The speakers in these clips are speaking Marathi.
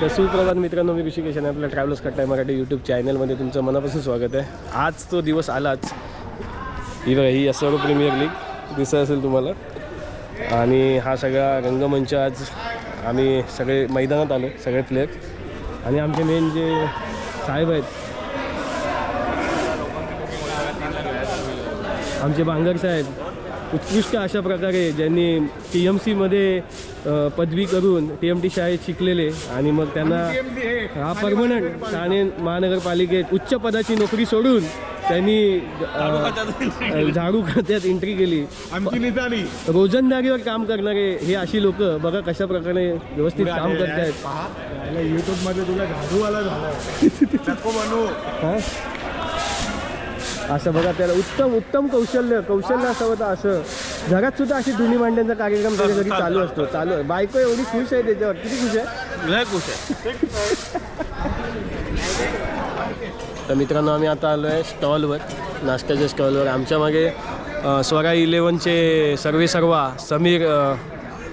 तर सुप्रभात मित्रांनो मी ऋषिकेश आणि आपल्या ट्रॅव्हल्स कट्टाय मराठी यूट्यूब चॅनलमध्ये तुमचं मनापासून स्वागत आहे. आज तो दिवस आलाच. ही बघा ही सर्व प्रीमियर लीग दिसत असेल तुम्हाला. आणि हा सगळा रंगमंच आज आम्ही सगळे मैदानात आलो सगळे प्लेयर आणि आमचे मेन जे साहेब आहेत आमचे बांगर साहेब उत्कृष्ट अशा प्रकारे ज्यांनी टी एम सीमध्ये पदवी करून टी एम टी शाळेत शिकलेले आणि मग त्यांना हा परमनंट ठाणे महानगरपालिकेत उच्च पदाची नोकरी सोडून त्यांनी झाडू खात्यात एंट्री केली. रोजंदारीवर काम करणारे हे अशी लोक बघा कशा प्रकारे व्यवस्थित काम करतायत. युट्यूबमध्ये तुला झाडूवाला झाला हा? असं बघा त्याला उत्तम उत्तम कौशल्य कौशल्य असावं तर असं. घरात सुद्धा अशी धुनी मांडण्याचा कार्यक्रम त्याच्या घरी चालू असतो. चालू. आहे. बायको एवढी खुश आहे त्याच्यावर. किती खुश आहे? लय खुश आहे. तर मित्रांनो आम्ही आता आलो आहे स्टॉलवर नाश्त्याच्या स्टॉलवर. आमच्या मागे स्वरा इलेवनचे सर्वे सर्वा समीर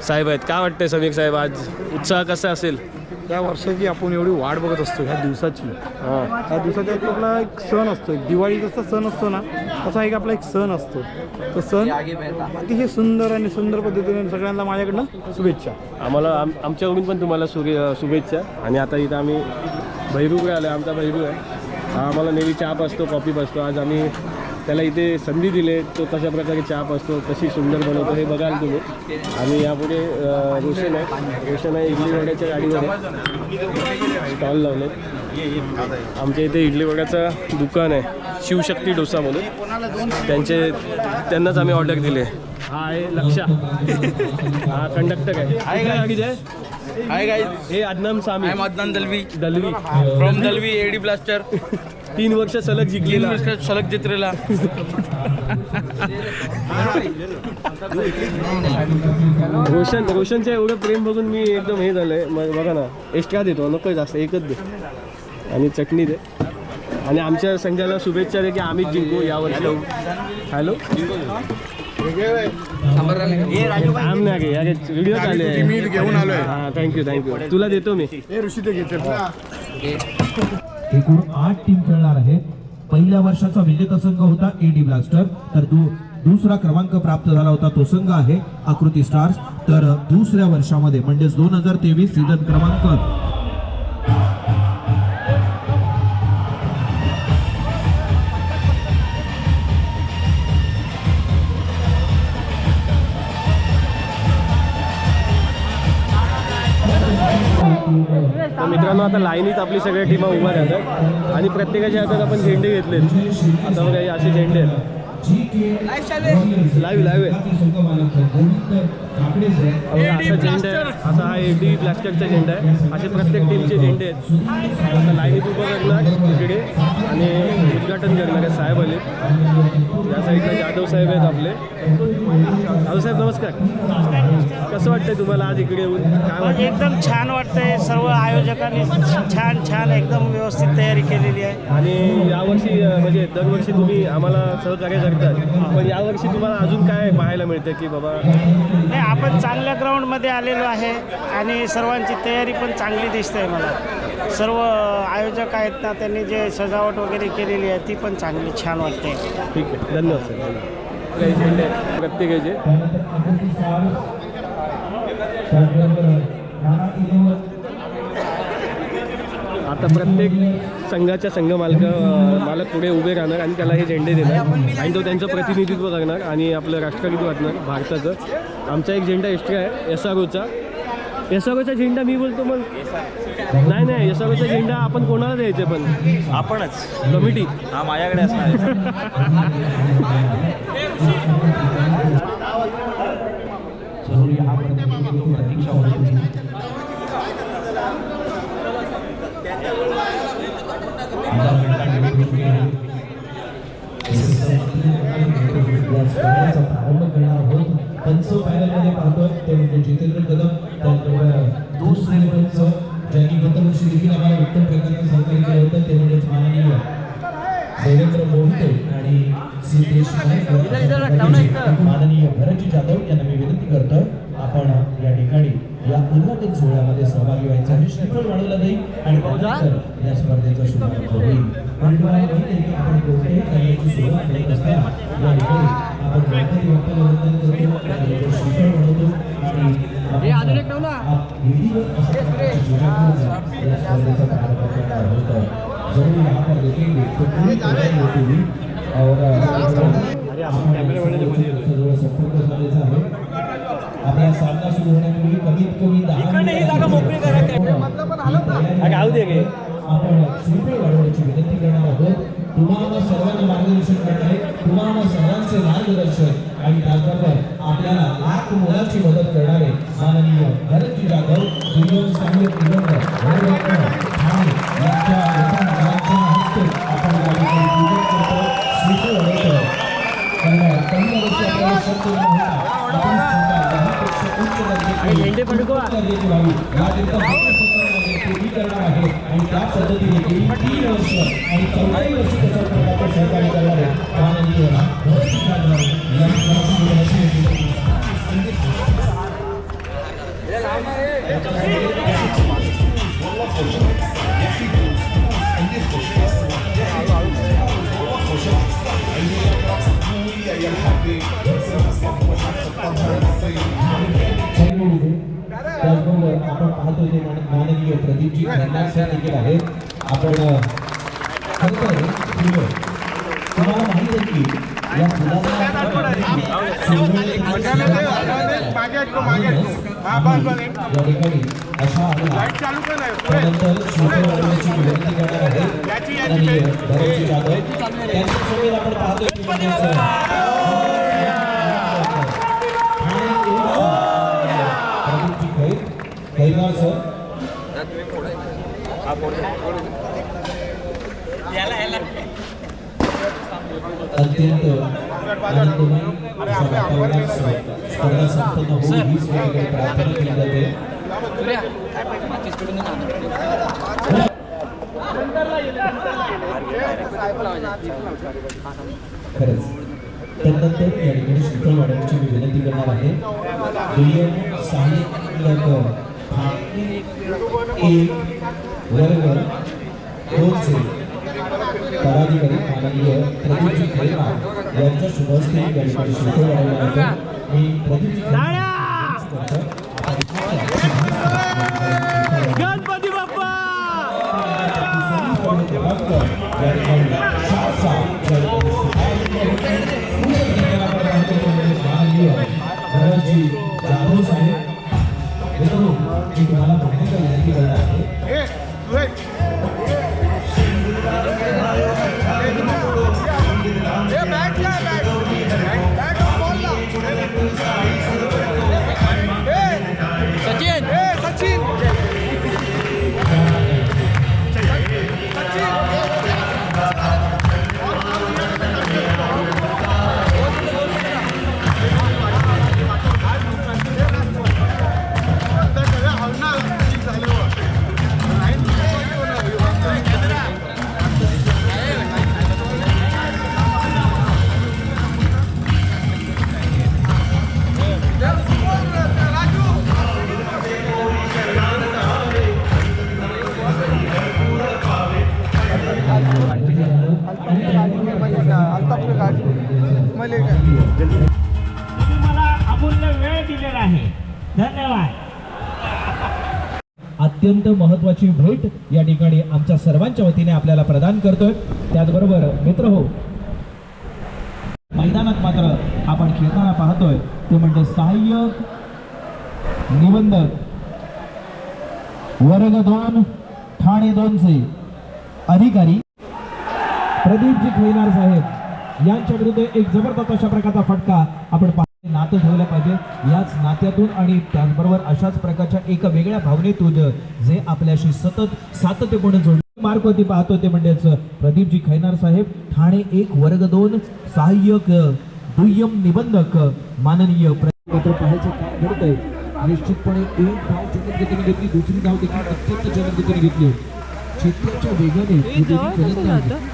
साहेब आहेत. काय वाटतंय समीर साहेब आज उत्साह कसा असेल? त्या वर्षाची आपण एवढी वाट बघत असतो ह्या दिवसाची. हां. ह्या दिवसाचा एक आपला एक सण असतो. एक दिवाळी जसा सण असतो ना तसा एक आपला एक सण असतो. तो सण अतिशय सुंदर आणि सुंदर पद्धतीने सगळ्यांना माझ्याकडनं शुभेच्छा. आम्हाला आम आमच्याकडून पण तुम्हाला सूर्य शुभेच्छा. आणि आता इथं आम्ही भैरूकडे आलो आमचा भैरू आहे. हा आम्हाला नेहमी चहा पाचतो कॉफी पाचतो. आज आम्ही त्याला इथे संधी दिली तो कशा प्रकारे चहा पाचतो कशी सुंदर बनवतो हे बघाल तुम्ही. आणि यापुढे रोशन आहे रोशन आहे इडली वड्याच्या गाडीवर स्टॉल लावले. आमच्या इथे इडली वड्याचं दुकान आहे शिवशक्ती डोसा म्हणून. त्यांचे त्यांनाच आम्ही ऑर्डर दिले. हा आहे लक्षा. हा कंडक्टर आहे. हाय गाईज हे Adnan Sami I am Adnan Dalvi. Dalvi. From Dalvi eddy blaster तीन वर्ष सलग तीन जिंकलेला वर्ष सलग जत्रेला. रोशन रोशनचं एवढं प्रेम बघून मी एकदम हे झालंय. मग बघा ना एक्स्ट्रा देतो नको जास्त एकच दे. आणि चटणी दे. आणि आमच्या संघाला शुभेच्छा दे की आम्हीच जिंकू यावर्षी हॅलो थांब ना गे अरे व्हिडिओ चालू मी घेऊन आलोय. हां थँक्यू थँक्यू तुला देतो मी. ऋषी ते घेते एकूण आठ टीम खेळणार आहेत. पहिल्या वर्षाचा विजेता संघ होता एडी ब्लास्टर तर दु दुसरा क्रमांक प्राप्त झाला होता तो संघ आहे आकृती स्टार्स तर दुसऱ्या वर्षामध्ये म्हणजेच दोन हजार तेवीस सीझन क्रमांक आता लाईनीत आपली सगळ्या टीमा उभ्या राहतात. आणि प्रत्येकाच्या हातात आपण झेंडे घेतलेत. आता बघा असे झेंडे आहेत. लाईव्ह लाईव्ह आहे. असा झेंडा आहे. असा हा एडी ब्लॅस्टरचा झेंडा आहे. असे प्रत्येक टीमचे झेंडे आहेत. आता लाईनीत उभं करणार इकडे आणि उद्घाटन करणार आहे साहेब आले या साईडला जाधव साहेब आहेत आपले. जाधव साहेब नमस्कार. कसं वाटतंय तुम्हाला आज इकडे येऊन? काय वाटतं एकदम छान वाटतंय. सर्व आयोजकांनी छान छान एकदम व्यवस्थित तयारी केलेली आहे. आणि यावर्षी म्हणजे दरवर्षी तुम्ही आम्हाला सहकार्य करतात. पण यावर्षी तुम्हाला अजून काय पाहायला मिळतं की बाबा आपण चांगल्या ग्राउंडमध्ये आलेलो आहे आणि सर्वांची तयारी पण चांगली दिसते मला. सर्व आयोजक आहेत ना त्यांनी जे सजावट वगैरे केलेली आहे ती पण चांगली छान वाटते. ठीक आहे. धन्यवाद सर. धन्यवाद. प्रत्येकाचे आता प्रत्येक संघाच्या संघ मालक मालक पुढे उभे राहणार आणि त्याला हे झेंडे देणार आणि तो त्यांचं प्रतिनिधित्व करणार आणि आपलं राष्ट्रगीत वाटणार भारताचं. आमचा एक झेंडा एक्स्ट्रा आहे एस आर ओचा एस आर ओचा झेंडा मी बोलतो मग? नाही नाही एस आर ओचा झेंडा आपण कोणाला द्यायचे पण? आपणच. कमिटी. हा माझ्याकडे असणार आहे. जरूर या प्रत्येकी लोक प्रतीक्षा होती प्रारंभ करणार आहोत पाहतोय ते म्हणजे जितेंद्र कदम त्यानंतर दुसरे पंच ज्यांनी गत वर्षी देखील आम्हाला उत्तम प्रकारचं सहकार्य केलं होतं ते माननीय देवेंद्र मोहिते आणि सिद्धेश नाईक माननीय भरतजी जाधव यांना मी विनंती करतो आपण या ठिकाणी या उद्घाटन सोहळ्यामध्ये सहभागी व्हायचं आहे. श्रीफळ वाढवलं जाईल आणि या स्पर्धेचा शुभारंभ होईल. आपण कोणत्याही कार्याची सुरुवात करत असताना या ठिकाणी आपण गणपती बाप्पाला वंदन करतो त्यानंतर श्रीफळ वाढवतो आणि आपण आप- विधिवत अशा प्रकारची जेवणावरून या स्पर्धेचा प्रारंभ करणार आहोत जरूर यहाँ पर देखेंगे तो पूरी तैयारी होती हुई और जवळ संपर्क साधायचा आहे आपला सामना सुरू होण्यापूर्वी कमीत कमी दहा मिनिटं आपण श्रीफळ वाढवण्याची विनंती करणार मान- माननीय प्रदीपजी सर देखील आहेत. आपण अ, खरं तर फुलं तुम्हाला माहीत आहे की या ठिकाणी अशा त्यानंतर श्लोकं वाढवण्याची विनंती करणार आहे भरतजी जाधव आपण पाहतो खैरनार सर. अत्यंत स्पर्धा संपन्न होईल हीच वेगवेगळी प्रार्थना केली जाते खरंच. त्यानंतर या ठिकाणी श्रीफळ वाढवण्याची मी विनंती करणार आहे. दुय्यम सहाय्यक एक वर्ग दोनचे पदाधिकारी माननीय प्रदीपजी खैरनार यांच्या शुभ हस्ते या ठिकाणी श्रीफळ मी प्रदीपजी गणपती बाप्पा! पाहण्याचा विनंती अत्यंत महत्त्वाची भेट या ठिकाणी आमच्या सर्वांच्या वतीने आपल्याला प्रदान करतोय. त्याचबरोबर मित्र हो मैदानात मात्र आपण खेळताना पाहतोय ते म्हणजे सहाय्यक निबंधक वर्ग दोन ठाणे दोनचे अधिकारी प्रदीपजी खैनार साहेब. यांच्या विरुद्ध एक जबरदस्त अशा प्रकारचा फटका आपण नातं ठेवलं पाहिजे. याच नात्यातून आणि त्याचबरोबर अशाच प्रकारच्या एका वेगळ्या भावनेतून जे आपल्याशी सतत सातत्यपूर्ण जोड मार्गवरती पाहतो ते म्हणजेच प्रदीपजी खैनार साहेब ठाणे एक वर्ग दोन सहाय्यक दुय्यम निबंधक माननीय मात्र पाहायचं काय घडतंय निश्चितपणे एक धाव जलद गतीने घेतली दुसरी धाव देखील अत्यंत जलद गतीने घेतली. चित्राच्या वेगाने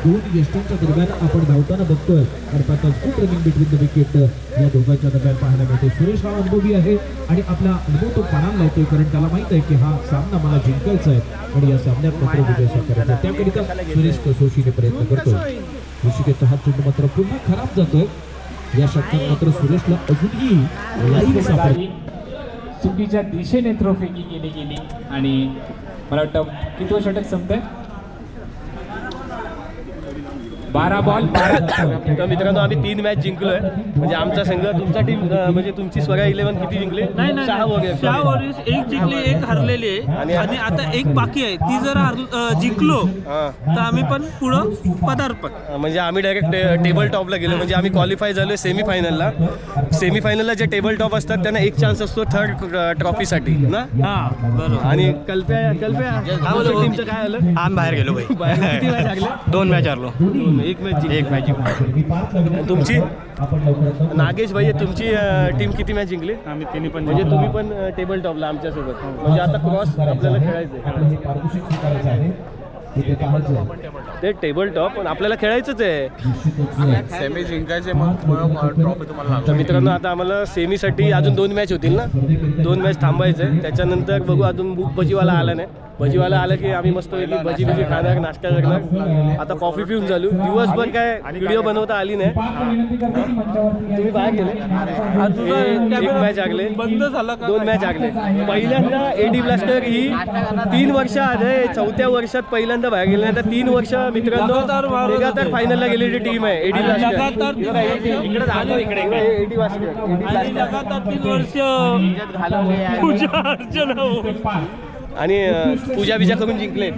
दोन यष्टांच्या दरम्यान आपण धावताना बघतोय. अर्थातच खूप रनिंग बिटवीन द विकेट या दोघांच्या दरम्यान पाहायला मिळते. सुरेश हा अनुभवी आहे आणि आपला अनुभव तो पणाला लावतोय कारण त्याला माहीत आहे की हा सामना मला जिंकायचा आहे आणि या सामन्यात मात्र विजय साकारायचा आहे. त्याकरिता सुरेश कसोशीने प्रयत्न करतोय. ऋषिकेशचा हा चेंडू मात्र पुन्हा खराब जातोय. या षटकात मात्र सुरेशला अजूनही चुकीच्या दिशेने थ्रोफेकी केली गेली आणि मला वाटतं किती षटक संपतंय? बारा बॉल बारा. तर मित्रांनो आम्ही तीन मॅच जिंकलोय. म्हणजे आमचा संघ तुमचा टीम म्हणजे तुमची स्वरा इलेव्हन किती जिंकले? नाही नाही सहा वगैरे सहा वॉरियर्स एक जिंकली एक हरलेली आहे. आणि- आता एक बाकी आहे. ती जर जिंकलो तर आम्ही पण पुढं पदार्पण. म्हणजे आम्ही डायरेक्ट टेबल टॉपला गेलो. म्हणजे आम्ही क्वालिफाय झालो सेमीफायनलला सेमीफायनलला जे टेबल टॉप असतात त्यांना एक चान्स असतो थर्ड ट्रॉफीसाठी ना? हा बरोबर. आणि कल्प्या कल्प्या टीमचं काय आलं? आम्ही बाहेर गेलो भाई. दोन मॅच हरलो. एक मॅच एक मॅच तुमची? आपण लवकरात नागेश भाई तुमची टीम किती मॅच जिंकली? आम्ही तिन्ही पण म्हणजे तुम्ही पण टेबल टॉपला आमच्यासोबत. म्हणजे आता क्रॉस आपल्याला खेळायचं आहे. हे. ते टेबल टॉप पण आपल्याला खेळायचंच आहे. सेमी जिंकायचे मग ट्रॉफी तुम्हाला तर मित्रांनो आता आम्हाला सेमीसाठी अजून दोन मॅच होतील ना? दोन मॅच थांबायचं आहे त्याच्यानंतर बघू अजून बुक भजीवाला आला नाही. भजीवाला आला की आम्ही मस्त भजी बिजी खाणार नाश्ता करणार. आता कॉफी पिऊन चालू दिवसभर काय व्हिडिओ बनवता आली नाही. तुम्ही बाहेर गेले? हे- एक मॅच आगले. बंद झाला दोन मॅच आगले. पहिल्यांदा एडी ब्लास्टर ही तीन वर्ष आले चौथ्या वर्षात पहिल्यांदा बाहेर गेले तर तीन वर्ष मित्रांनो लगातार. फायनलला गेलेली टीम आहे एडी ब्लास्टर एडी ब्लास्टर लगातार तीन वर्ष पूजा अर्चना हो. आणि पूजा बिजा करून जिंकले.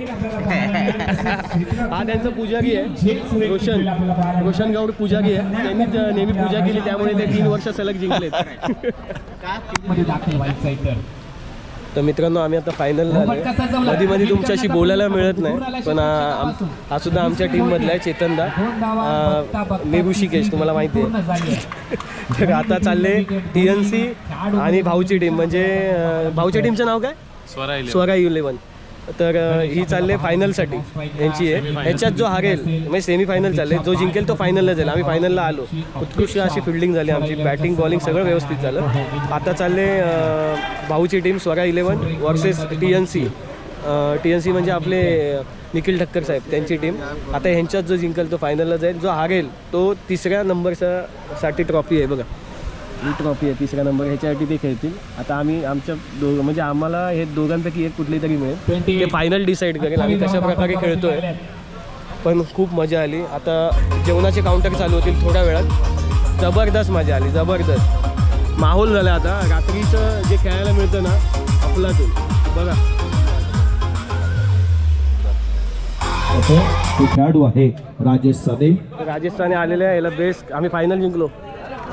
हा त्यांचा पुजारी आहे. रोशन. रोशन गौड पुजारी आहे. त्यांनीच नेहमी पूजा केली त्यामुळे ते तीन वर्ष सलग जिंकले तर मित्रांनो आम्ही आता फायनल झालो मध्ये मध्ये तुमच्याशी बोलायला मिळत नाही पण हा सुद्धा आमच्या टीममधला आहे चेतनदा. अं, मी ऋषिकेश तुम्हाला माहिती आहे. तर आता चालले टी एन सी आणि भाऊची टीम म्हणजे भाऊच्या टीमचं नाव काय? स्वरा इलेवन तर ही चालले फायनलसाठी यांची आहे. ह्याच्यात जो हारेल म्हणजे सेमी फायनल चालले जो जिंकेल तो फायनलला जाईल. आम्ही फायनलला आलो. उत्कृष्ट अशी फिल्डिंग झाली आमची. बॅटिंग बॉलिंग सगळं व्यवस्थित झालं. आता चालले भाऊची team Swara eleven versus T N C T N C म्हणजे आपले निखिल ठक्कर साहेब त्यांची टीम आता ह्यांच्यात जो जिंकेल तो फायनलला जाईल. जो हारेल तो तिसऱ्या नंबरचा साठी ट्रॉफी आहे. बघा. ही ट्रॉफी आहे तिसऱ्या नंबर ह्याच्यासाठी ते खेळतील. आता आम्ही आमच्या दोघ म्हणजे आम्हाला हे दोघांपैकी एक कुठली तरी मिळेल. ते फायनल डिसाईड करेल आम्ही कशा प्रकारे खेळतोय. पण खूप मजा आली. आता जेवणाचे काउंटर चालू होतील थोड्या वेळात. जबरदस्त मजा आली जबरदस्त. माहोल झाला आता. रात्रीचं जे खेळायला मिळतं ना अफलातून. बघा. खेळाडू आहे? राजेश साने राजस्थाने आलेले आहे याला बेस्ट आम्ही फायनल जिंकलो.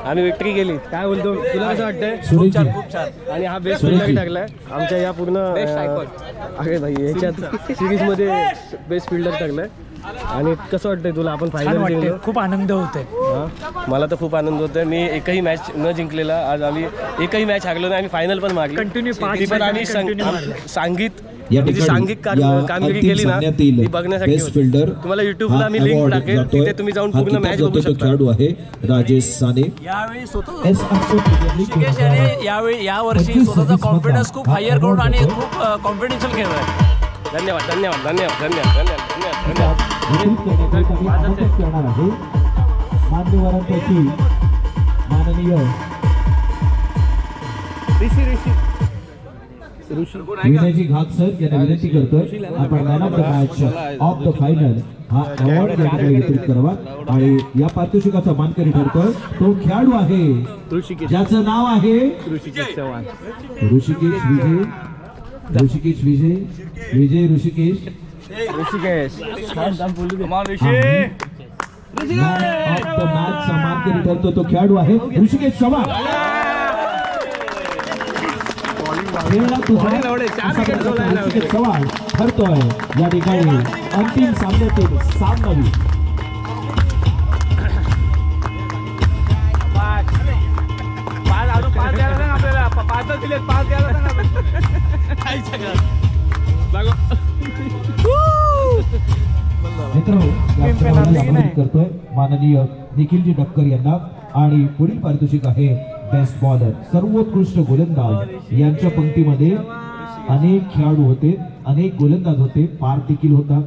आम्ही विक्ट्री केली. काय बोलतो? तुला कसं वाटतंय? सुरेश जी. खूप छान. आणि हा बेस्ट फिल्डर ठरलाय आमच्या या पूर्ण अरे भाई याच्यात सिरीजमध्ये बेस्ट फिल्डर ठरलाय आणि कसं वाटतंय तुला? आपण फायनल जिंकलो खूप आनंद होतोय. मला तर खूप आनंद होतोय. मी एकही मॅच न जिंकलेला. आज आम्ही एकही मॅच हारलो नाही आम्ही फायनल पण पाच ती पण आम्ही. सांगित या ठिकाणी सांघिक कामगिरी केली ना ती बघण्यासाठी बेस्ट. फिल्डर तुम्हाला युट्यूबला मी लिंक टाकेल. तिथे तुम्ही जाऊन पूर्ण मॅच बघू तो शकता. खेळाडू आहे राजेश साने. यावेळी स्वतः याने यावेळी यावर्षी स्वतःचा कॉन्फिडन्स खूप हायर करून आणि खूप कॉन्फिडेन्शियल खेळ आहे. धन्यवाद धन्यवाद धन्यवाद धन्यवाद धन्यवाद धन्यवाद धन्यवाद. करणार आहे. मान्यवरांपैकी माननीय विनयजी घात सर यांना विनंती करतोय आपण man of the match of the final हा अवॉर्ड या ठिकाणी वितरित करावा. आणि या पारितोषिकाचा मानकरी ठरतोय तो खेळाडू आहे. ऋषिकेश. ज्याचं नाव आहे ऋषिकेश चव्हाण. ऋषिकेश विजय. ऋषिकेश विजय. विजय ऋषिकेश. ऋषिकेश. मॅच चा मानकरी ठरतो तो खेळाडू आहे ऋषिकेश चव्हाण. चव्हाण ठरतोय या ठिकाणी. अंतिम सामन्यातील सामनावी मित्र याच्या आमंत्रित करतोय. माननीय निखिलजी डक्कर यांना. आणि पुढील पारितोषिक आहे बेस्ट बॉलर सर्वोत्कृष्ट गोलंदाज. यांच्या पंक्तीमध्ये अनेक खेळाडू होते अनेक गोलंदाज होते. पार देखील होता.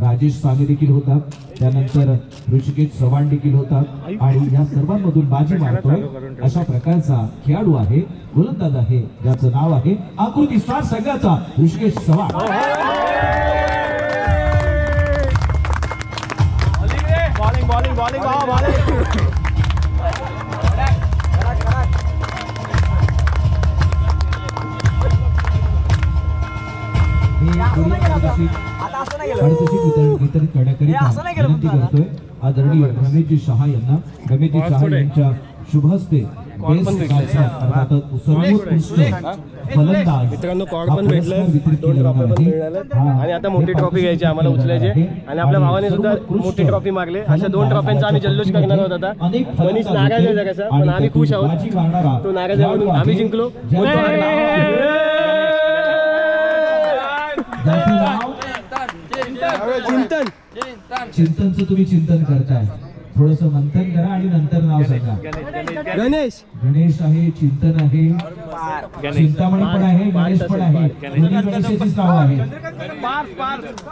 राजेश साने देखील होता. त्यानंतर ऋषिकेश चव्हाण देखील होता. आणि या सर्वांमधून बाजी मारतोय अशा प्रकारचा खेळाडू आहे गोलंदाज आहे ज्याचं नाव आहे आकृती स्टार संघाचा Rishikesh Chavan. Bowling bowling bowling. करण्याकरिता विनंती करतोय. आदरणीय रमेशजी शहा यांना रमेशजी शहा यांच्या शुभ हस्ते बेस्ट बॅट्समन अर्थात सर्वोत्कृष्ट फलंदाज मित्रांनो कॉर्ड पण भेटलं. आहे. हा, आणि आता मोठी ट्रॉफी घ्यायची आम्हाला उचलायची आहे. आणि आपल्या भावाने सुद्धा मोठी ट्रॉफी मागली. अशा दोन ट्रॉफींचा आम्ही जल्लोष करणार आहोत आता. मनीष नागायचा होते. जगाचा पण आम्ही खुश आहोत. तो नागायचा म्हणून आम्ही आहे, जिंकलो. चिंतन. चिंतनचं तुम्ही चिंतन करताय. थोडस मंथन करा आणि नंतर नाव सांगा. गणेश गणेश आहे चिंतन आहे. चिंतामणी पण आहे गणेश पण आहे. दोन्ही गणेशाचीच नाव आहे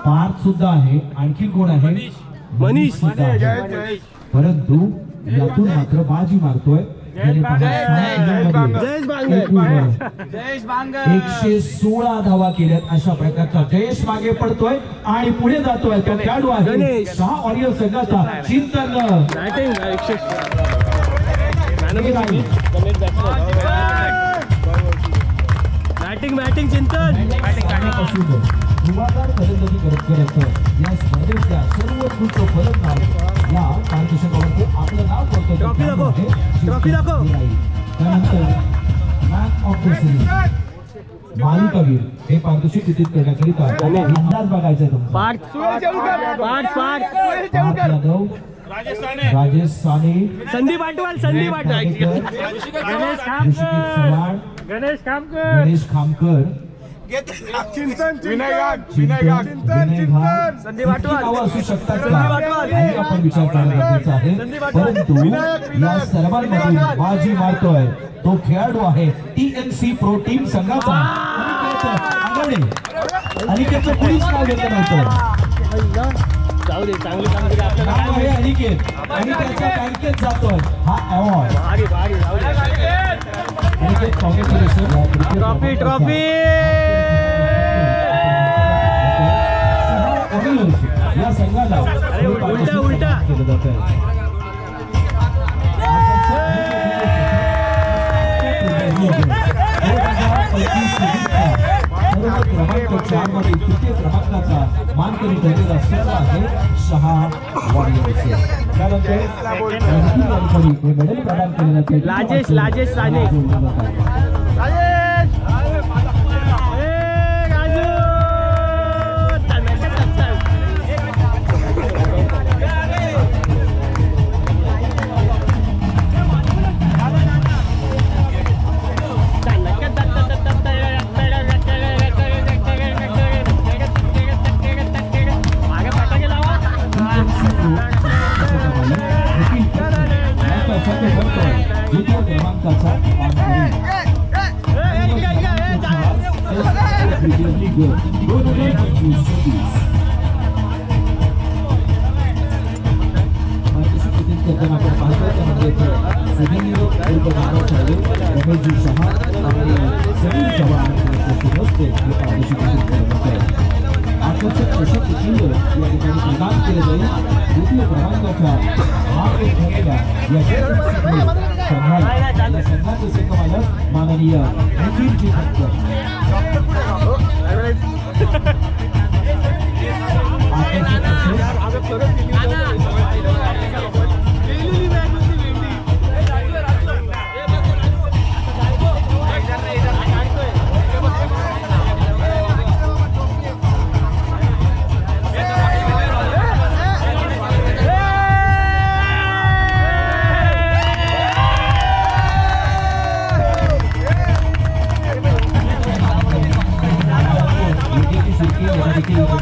पार्थ सुद्धा आहे. आणखी कोण आहे? मनीष. सुद्धा आहे. परंतु यातून मात्र बाजी मारतोय. एकशे सोळा धावा केल्यात अशा प्रकारचा जयेश मागे पडतोय आणि पुढे जातोय तो खेळाडू आहे. सहा ऑडिओ संघाचा चिंतन. बॅटिंग बॅटिंग बॅटिंग चिंतन. पासून धुवाधार फलंदाजी करत करत या स्पर्धेतल्या सर्वोत्कृष्ट फलंदाज या पारितोषिकावरती आपलं नाव करतो. त्यानंतर मॅन ऑफ द सिरीज मालिकावीर हे पारितोषिक वितरित करण्याकरिता अंदाज बघायचा यादव. राजेश साने. संदीप आटवाल संदीप आटवाल गणेश खामकर. गणेश खामकर. विनय गाग विनय घाट संदीप आटवाल. नावं असू शकतात. संदीप का आटवाल. हे आपण विचार करणं गरजेचं आहे. संदीप आटवाल. परंतु या सर्वांमधून बाजी मारतोय. तो खेळाडू आहे T N C pro team संघाचा आंगणे. अनिकेतचं कुणीच नाव घेतलं नव्हतं जाऊ दे चांगली कामगिरी आपल्याला नाव आहे अनिकेत. आणि त्याच्या बँकेत जातोय. हा अवॉर्ड भारी भारी जाऊ दे अनिकेत कॉंग्रॅच्युलेशन ट्रॉफी ट्रॉफी. या संघाला उलटा, उलटा. केलं जात क्रमांक चार मध्ये तृतीय क्रमांकाचा मानकरी ठरलेला संघ आहे शहा वॉरियर्स त्यानंतर मेडल प्रदान केले जाते लाजेश- लाजेश Sane. Go, go the way that you see this. Participate करते हैं आपको पास करते हैं हमारे थे सभी लोग उनको भारत चाहिए रमेश जी शाह हमारे सभी जवान के दोस्त ये पार्टिसिपेशन करते हैं आप सबसे प्रसन्न इसलिए ये अधिकारी प्रदान किए गए द्वितीय प्रधान कक्षा भाग में खेलेगा या ज़रूर संघाल या संघाल से कमाल माननीय अंकित जी भक्त ठक्कर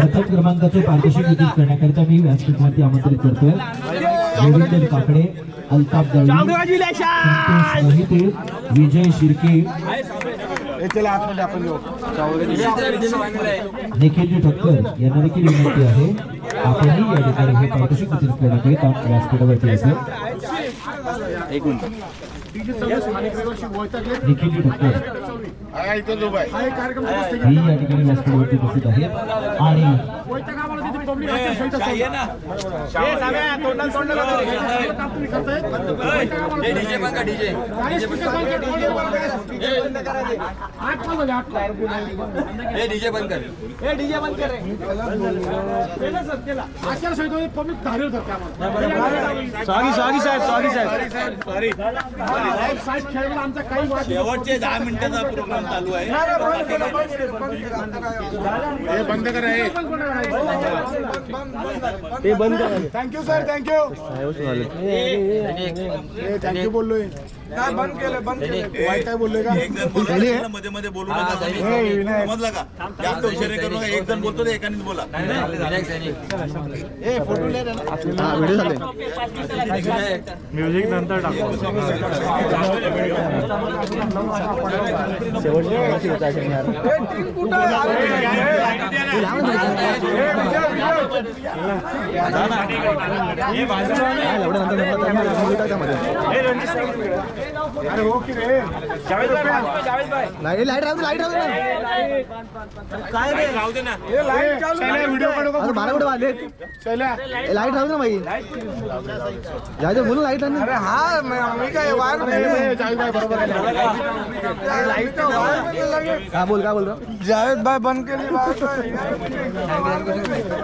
प्रथम क्रमांकाचे पारितोषिक वितरित करण्याकरिता मी व्यासपीठावरती आमंत्रित करतोय. रवींद्र काकडे अल्ताफ दळवी संतोष मोहिते विजय शिर्के निखिल ठक्कर यांना देखील विनंती आहे. आपणही या ठिकाणी हे पारितोषिक वितरित करण्याकरिता व्यासपीठावरती असेल निखिल ठक्कर. ही या ठिकाणी व्यासपीठावरती उपस्थित आहे. आणि सॉरी सॉरी साहेब सॉरी साहेब शेवटचे दहा मिनिटाचा प्रोग्राम चालू आहे ते बंद करा. थँक्यू सर थँक्यू थँक्यू बोललोय. काय बंद केलं बंद केलं. काय बोललोय का? मध्ये मध्ये बोलू नका. समजलं का? जास्त इशारे करू नका एक जण बोलतो एकानेच बोला. हा व्हिडिओ झाले. म्युझिक नंतर टाकू. लाइट लाइट राहू लाइट राहू काय राहू दे ना व्हिडिओ बारा कुठे वाजले लाइट राहू ना बाई जायचं बोलू लाइट राहू अरे हा। मी काय वायर बोल काय बोल जावेद भाई बंद केली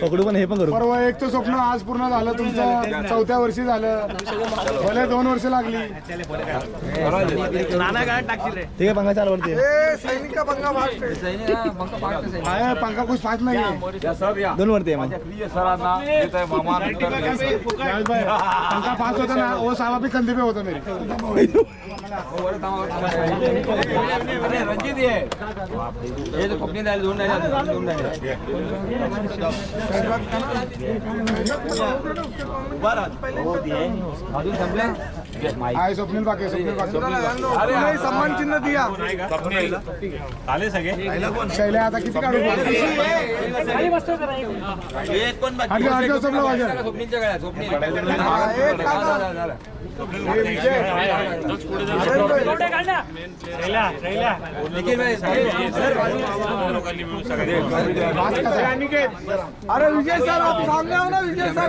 पकडू पण हे पण करू. परवा एक तर स्वप्न आज पूर्ण झालं तुमचं चौथ्या वर्षी झालं. भले दोन वर्ष लागली. ठीक आहे पंगा चाल वरती. सैनिक पंखा पंखा कुछ फास्ट नाही दोन वरती आहे माझ्या. पंखा फास्ट होता ना वो सावा भी कंधे पे होता मेरे. हो आहे स्वप्नील बाकी स्वप्नील बाकी. सन्मान चिन्ह दिया. आले सगळे? शैल्या आता किती काढू? एक. पण अरे विजय सर आप सामने हो ना विजय सर.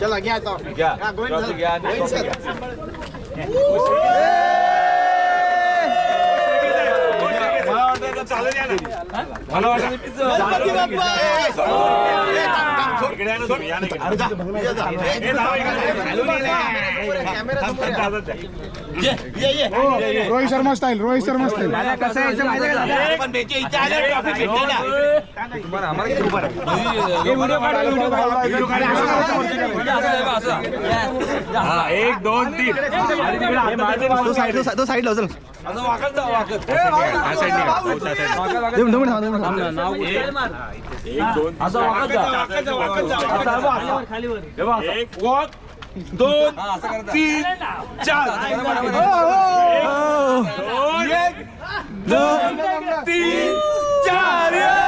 चला घ्या आता. हा, गोविंद झालं. गोविंद रोहित शर्मा स्टाईल रोहित शर्मा स्टाईल एक दोन तीन. तो साईडला चल एक वॉक दोन तीन चार दोन तीन चार!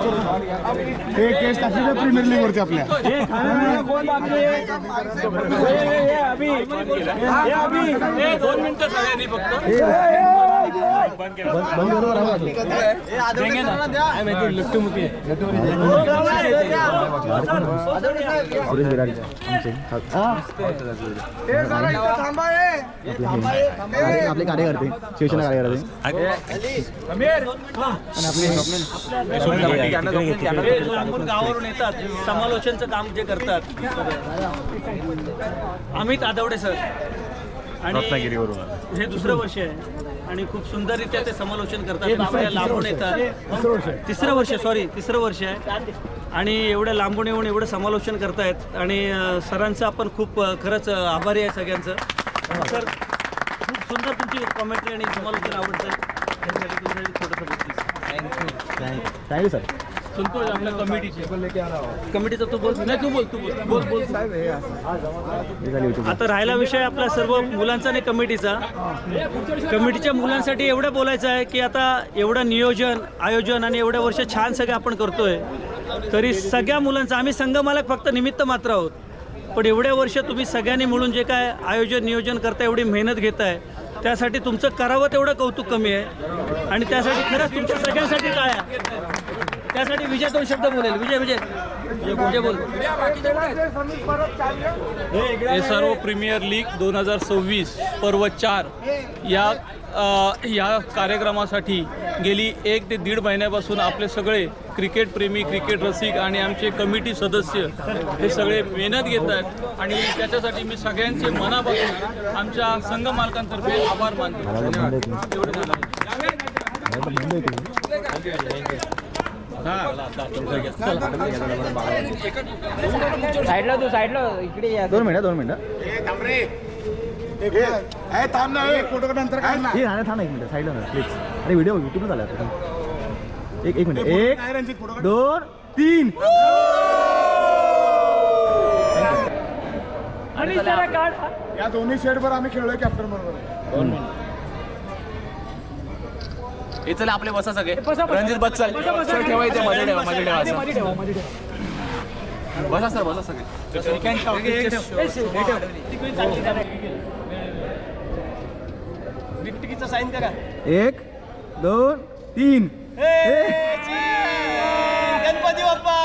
हे। केस टाकली प्रीमियर लीग वरती आपल्या दोन मिनिटं सगळ्यांनी फक्त आपले कार्यकर्ते शिवसेना कार्यकर्ते लांबून गावावरून येतात समालोचनचं काम जे करतात. अमित आदवडे सर. आणि हे दुसरं वर्ष आहे. आणि खूप सुंदररित्या ते समालोचन करतात. आणि एवढ्या लांबून येतात. तिसरं वर्ष. सॉरी तिसरं वर्ष आहे. आणि एवढ्या लांबून येऊन एवढं समालोचन करतायत. आणि सरांचं आपण खूप खरंच आभारी आहे सगळ्यांचं. सर खूप सुंदर तुमची कॉमेंट्री आणि समालोचन आवडतं त्यासाठी तुमच्यासाठी छोटंसं बक्षीस थँक्यू सर संतोष आपल्या कमिटीचे कमिटीचा तू बोल. नाही तू बोल तू बोल. बोल बोल आता राहिला विषय आपला सर्व मुलांचा आणि कमिटीचा कमिटीच्या मुलांसाठी एवढं बोलायचं आहे की आता एवढं नियोजन आयोजन आणि एवढ्या वर्ष छान सगळं आपण करतोय. तरी सगळ्या मुलांचं आम्ही संघमालक फक्त निमित्त मात्र आहोत. पण एवढ्या वर्ष तुम्ही सगळ्यांनी मिळून जे काय आयोजन नियोजन करता एवढी मेहनत घेताय त्यासाठी तुमचं करावं तेवढं कौतुक कमी आहे. आणि त्यासाठी खरंच तुमच्या सगळ्यांसाठी काय आहे? त्यासाठी विजय दोन शब्द बोलेल. विजय विजय. विजय बोल. हे सर्व प्रीमियर लीग दोन हजार सव्वीस पर्व चार या या कार्यक्रमासाठी गेली एक ते दीड महिन्यापासून आपले सगळे क्रिकेट प्रेमी क्रिकेट रसिक आणि आमचे कमिटी सदस्य हे सगळे मेहनत घेत आहेत. आणि त्याच्यासाठी मी सगळ्यांचे मनापासून आमच्या संघ मालकांतर्फे आभार मानतो. धन्यवाद एवढं साईडला तू साईडला. इकडे या. दोन मिनिटं दोन मिनिटं. थांब ना फोटो नंतर काय थांब ना एक मिनिट साईडला ना प्लीज अरे व्हिडिओ युट्यूबला झाला आता. एक एक मिनिट. एक दोन तीन. या दोन्ही शेडवर आम्ही खेळलोय कॅप्टन बरोबर. हे चला आपले बसा सगळे. रणजित बच्चल सर ठेवा इथे मध्ये ठेवा मध्ये ठेवा बसा सर बसा सगळे. साईन करा. एक दोन तीन. गणपती बाप्पा.